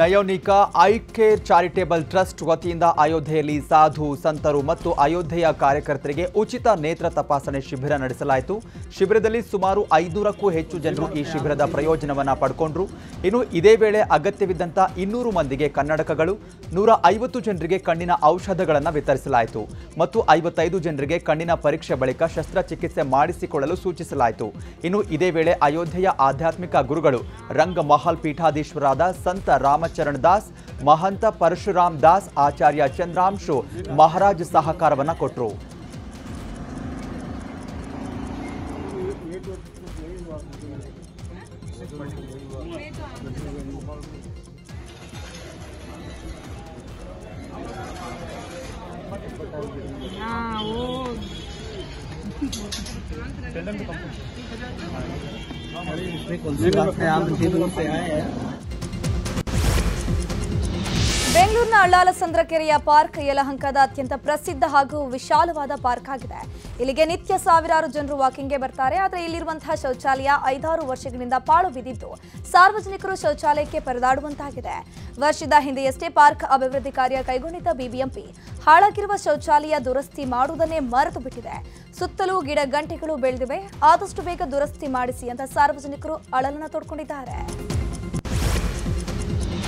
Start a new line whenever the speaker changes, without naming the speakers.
ನಯೋನಿಕ care charitable trust ವತಿಯಿಂದ ಅಯೋಧ್ಯೆಯಲ್ಲಿ ಸಾಧು ಸಂತರು ಮತ್ತು ಅಯೋಧ್ಯೆಯ ಕಾರ್ಯಕರ್ತರಿಗೆ ಉಚಿತ ನೇತ್ರ ತಪಾಸಣೆ ಶಿಬಿರ ನಡೆಸಲಾಯಿತು. ಶಿಬಿರದಲ್ಲಿ ಸುಮಾರು ಐನೂರಕ್ಕೂ ಹೆಚ್ಚು ಜನರು ಈ ಶಿಬಿರದ ಪ್ರಯೋಜನವನ್ನು ಪಡ್ಕೊಂಡ್ರು. ಇನ್ನು ಇದೇ ವೇಳೆ ಅಗತ್ಯವಿದ್ದಂಥ ಇನ್ನೂರು ಮಂದಿಗೆ ಕನ್ನಡಕಗಳು, ನೂರ ಐವತ್ತು ಜನರಿಗೆ ಕಣ್ಣಿನ ಔಷಧಗಳನ್ನು ವಿತರಿಸಲಾಯಿತು ಮತ್ತು ಐವತ್ತೈದು ಜನರಿಗೆ ಕಣ್ಣಿನ ಪರೀಕ್ಷೆ ಬಳಿಕ ಶಸ್ತ್ರಚಿಕಿತ್ಸೆ ಮಾಡಿಸಿಕೊಳ್ಳಲು ಸೂಚಿಸಲಾಯಿತು. ಇನ್ನು ಇದೇ ವೇಳೆ ಅಯೋಧ್ಯೆಯ ಆಧ್ಯಾತ್ಮಿಕ ಗುರುಗಳು ರಂಗ ಮಹಲ್ ಪೀಠಾಧೀಶ್ವರಾದ ಸಂತ ರಾಮಚರಣ್ ದಾಸ್ ಮಹಂತ ಪರಶುರಾಮ್ ದಾಸ್ ಆಚಾರ್ಯ ಚಂದ್ರಾಂಶು ಮಹಾರಾಜ್ ಸಹಕಾರವನ್ನ ಕೊಟ್ಟರು
हाँ वो इसमें कौन सी बात है आप दूर से आए हैं?
ಬೆಂಗಳೂರಿನ ಅಳ್ಳಾಲ ಸಂದ್ರಕೆರೆಯ ಪಾರ್ಕ್ ಯಲಹಂಕದ ಅತ್ಯಂತ ಪ್ರಸಿದ್ಧ ಹಾಗೂ ವಿಶಾಲವಾದ ಪಾರ್ಕ್ ಆಗಿದೆ. ಇಲ್ಲಿಗೆ ನಿತ್ಯ ಸಾವಿರಾರು ಜನರು ವಾಕಿಂಗ್ಗೆ ಬರ್ತಾರೆ. ಆದರೆ ಇಲ್ಲಿರುವಂತಹ ಶೌಚಾಲಯ ಐದಾರು ವರ್ಷಗಳಿಂದ ಪಾಳು ಬಿದ್ದಿದ್ದು ಸಾರ್ವಜನಿಕರು ಶೌಚಾಲಯಕ್ಕೆ ಪರದಾಡುವಂತಾಗಿದೆ. ವರ್ಷದ ಹಿಂದೆಯಷ್ಟೇ ಪಾರ್ಕ್ ಅಭಿವೃದ್ಧಿ ಕಾರ್ಯ ಕೈಗೊಂಡಿದ್ದ ಬಿಬಿಎಂಪಿ. ಹಾಳಾಗಿರುವ ಶೌಚಾಲಯ ದುರಸ್ತಿ ಮಾಡುವುದನ್ನೇ ಮರೆತು ಬಿಟ್ಟಿದೆ ಸುತ್ತಲೂ ಗಿಡ ಗಂಟೆಗಳು ಬೆಳೆದಿವೆ. ಆದಷ್ಟು ಬೇಗ ದುರಸ್ತಿ ಮಾಡಿಸಿ ಅಂತ ಸಾರ್ವಜನಿಕರು ಅಳಲನ್ನ ತೋಡ್ಕೊಂಡಿದ್ದಾರೆ.